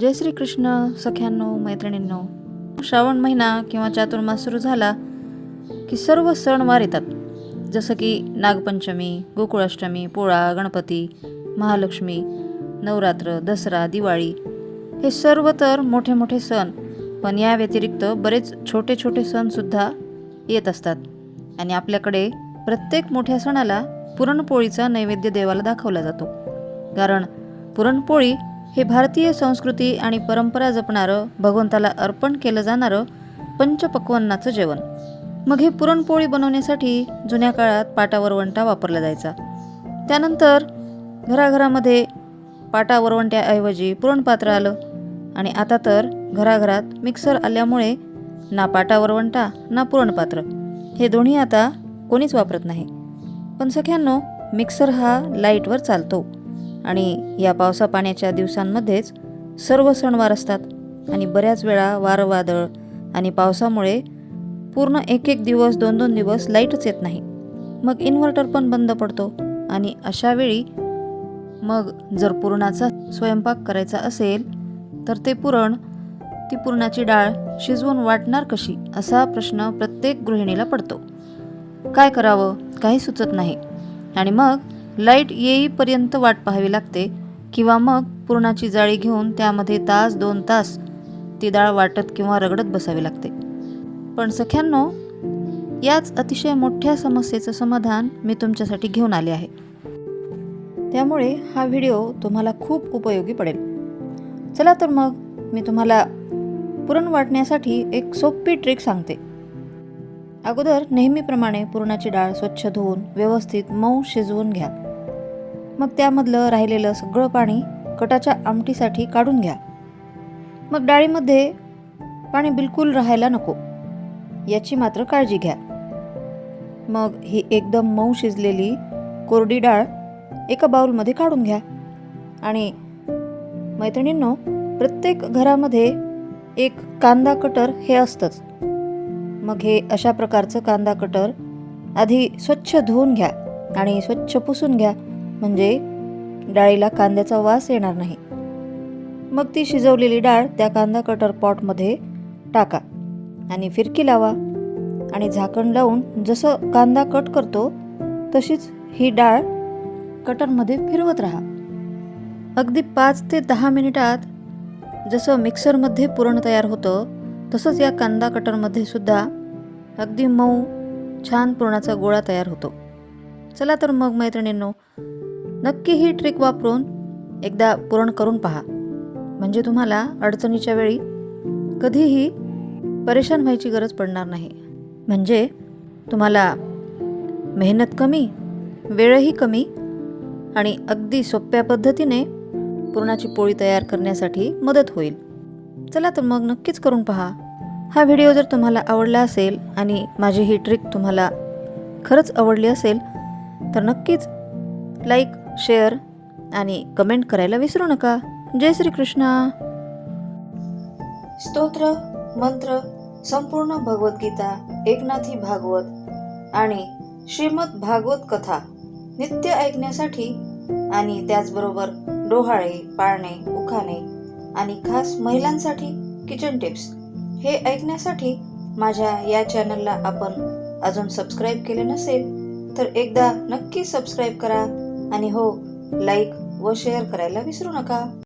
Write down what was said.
जय श्री कृष्ण सख्यांनो मैत्रिणींनो. श्रावण महिना किंवा चातुर्मास सुरू झाला की सर्व सणवार येतात जसं की नागपंचमी गोकुळाष्टमी पोळा गणपती महालक्ष्मी नवरात्र दसरा दिवाळी हे सर्व तर मोठे मोठे सण. पण या व्यतिरिक्त बरेच छोटे छोटे सणसुद्धा येत असतात. आणि आपल्याकडे प्रत्येक मोठ्या सणाला पुरणपोळीचा नैवेद्य देवाला दाखवला जातो. कारण पुरणपोळी हे भारतीय संस्कृती आणि परंपरा जपणारं भगवंताला अर्पण केलं जाणारं पंचपक्वन्नाचं जेवण. मग हे पुरणपोळी बनवण्यासाठी जुन्या काळात पाटावरवंटा वापरला जायचा. त्यानंतर घराघरामध्ये पाटावरवंट्याऐवजी पुरणपात्र आलं आणि आता तर घराघरात मिक्सर आल्यामुळे ना पाटावरवंटा ना पुरणपात्र. हे दोन्ही आता कोणीच वापरत नाही. पण सख्यांनो मिक्सर हा लाईटवर चालतो. आणि या पावसा पाण्याच्या दिवसांमध्येच सर्व सणवार असतात. आणि बऱ्याच वेळा वारं वादळ आणि पावसामुळे पूर्ण एक एक दिवस दोन दोन दिवस लाईटच येत नाही. मग इन्व्हर्टर पण बंद पडतो. आणि अशा वेळी मग जर पुरणाचा स्वयंपाक करायचा असेल तर ते पुरण ती पुरणाची डाळ शिजवून वाटणार कशी असा प्रश्न प्रत्येक गृहिणीला पडतो. काय करावं? काही सुचत नाही. आणि मग लाइट येईपर्यंत वाट पाहावी लागते किंवा मग पुरणाची जाळी घेऊन त्यामध्ये तास दोन तास ती डाळ वाटत किंवा रगडत बसावी लागते. पण सख्यांनो याच अतिशय मोठ्या समस्येचं समाधान मी तुमच्यासाठी घेऊन आले आहे. त्यामुळे हा व्हिडिओ तुम्हाला खूप उपयोगी पडेल. चला तर मग मी तुम्हाला पुरण वाटण्यासाठी एक सोपी ट्रिक सांगते. अगोदर नेहमीप्रमाणे पुरणाची डाळ स्वच्छ धुवून व्यवस्थित मऊ शिजवून घ्या. मग त्यामधलं राहिलेलं सगळं पाणी कटाच्या आमटीसाठी काढून घ्या. मग डाळीमध्ये पाणी बिलकुल राहायला नको. याची मात्र काळजी घ्या. मग ही एकदम मऊ शिजलेली कोरडी डाळ एका बाउलमध्ये काढून घ्या. आणि मैत्रिणींनो प्रत्येक घरामध्ये एक कांदा कटर हे असतंच. मग हे अशा प्रकारचं कांदा कटर आधी स्वच्छ धुवून घ्या आणि स्वच्छ पुसून घ्या. म्हणजे डाळीला कांद्याचा वास येणार नाही. मग ती शिजवलेली डाळ त्या कांदा कटर पॉटमध्ये टाका आणि फिरकी लावा आणि झाकण लावून जसं कांदा कट करतो तशीच ही डाळ कटरमध्ये फिरवत राहा. अगदी पाच ते दहा मिनिटात जसं मिक्सरमध्ये पुरण तयार होतं तसंच या कांदा कटरमध्ये सुद्धा अगदी मऊ छान पुरणाचा गोळा तयार होतो. चला तर मग मैत्रिणींनो नक्की ही ट्रिक वापरून एकदा पूर्ण करून पहा. म्हणजे तुम्हाला अडचणीच्या वेळी कधीही परेशान व्हायची गरज पडणार नाही. म्हणजे तुम्हाला मेहनत कमी वेळही कमी आणि अगदी सोप्या पद्धतीने पुरणाची पोळी तयार करण्यासाठी मदत होईल. चला तर मग नक्कीच करून पहा. हा व्हिडिओ जर तुम्हाला आवडला असेल आणि माझी ही ट्रिक तुम्हाला खरंच आवडली असेल तर नक्कीच लाईक शेअर आणि कमेंट करायला विसरू नका. जय श्री कृष्ण स्तोत्र मंत्र संपूर्ण भगवद्गीता एकनाथी भागवत आणि श्रीमद भागवत कथा नित्य ऐकण्यासाठी आणि त्याचबरोबर डोहाळे पाळणे उखाणे आणि खास महिलांसाठी किचन टिप्स हे ऐकण्यासाठी माझ्या या चॅनलला आपण अजून सबस्क्राईब केले नसेल तर एकदा नक्की सबस्क्राईब करा. आणि हो लाईक व शेअर करायला विसरू नका.